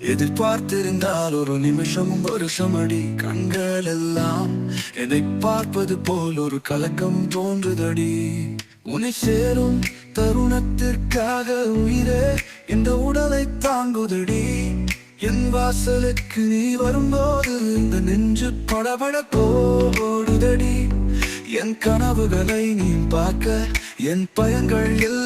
எதிர்பார்த்திருந்தால் ஒரு நிமிஷம் வருஷம் அடி கண்கள் எல்லாம் எதை பார்ப்பது போல் ஒரு கலக்கம் தோன்றுதடி. உன்னை சேரும் தருணத்திற்காக உயிரே இந்த உடலை தாங்குதடி. என் வாசலுக்கு நீ வரும்போது இந்த நெஞ்சு படபட போடுதடி. என் கனவுகளை நீ பார்க்க என் பயங்கள் எல்லாம்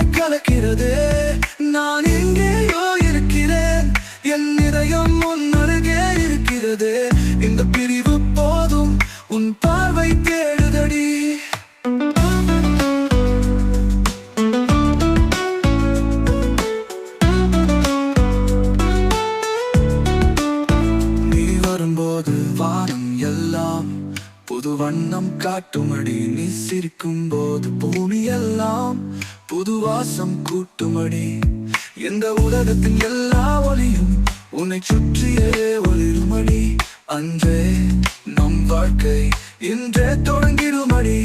கலக்கிறது. நான் எங்கேயோ இருக்கிறேன். என் இதயம் முன்னருகே புது வண்ணம் காட்டுமடி நீ சிரிக்கும் போது பூமி எல்லாம் புது வாசம் கூட்டுமடி எந்த உலகத்தின் எல்லா ஒளியும் உன்னை சுற்றியே ஒளிருமடி அன்றே நம் வாழ்க்கை இன்றே தொடங்கிடுமடி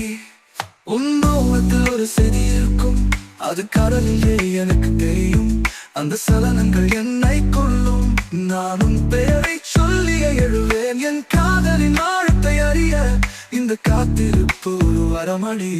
உன்மோகத்தில் ஒரு செடி இருக்கும் அது கடலிலே எனக்கு தெரியும் அந்த சலனங்கள் என்னை கொள்ளும் நானும் பெயரை சொல்லிய எழுவேன் என் இந்த காத்திருப்பு வரமணி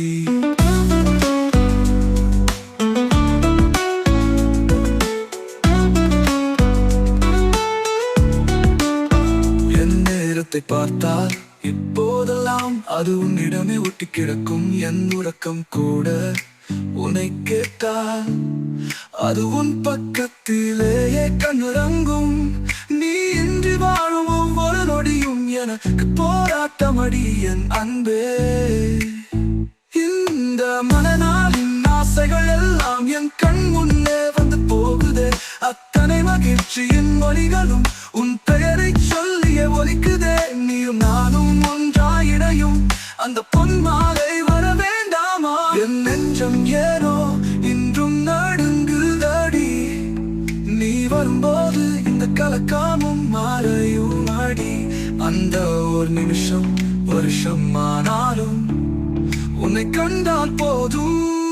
என் நேரத்தை பார்த்தால் இப்போதெல்லாம் அது உன்னிடமே ஒட்டி கிடக்கும். என் உறக்கம் கூட உன்னை கேட்டால் அது உன் பக்கத்திலேயே கண்ணுறங்கும். நீ இன்றி வாழும் ஒவ்வொரு நொடியும் எனக்கு போற போராட்டமடி என் அன்பே. இந்த மனநாளின் ஆசைகள் எல்லாம் என் கண் முன்னே வந்து போகுது. அத்தனை மகிழ்ச்சியின் மொழிகளும் உன் பெயரை சொல்லிய ஒலிக்குதே. நீயும் நானும் ஒன்றாயிடையும் அந்த பொன் மாலை வர வேண்டாமா? என் நெஞ்சம் ஏனோ இன்றும் நடுங்குதடி. நீ வரும்போது இந்த கலக்காமும் மாறையும் அடி. அந்த ஒரு நிமிஷம் வருஷம் ஆனாலும் உன்னை கண்டால் போதும்.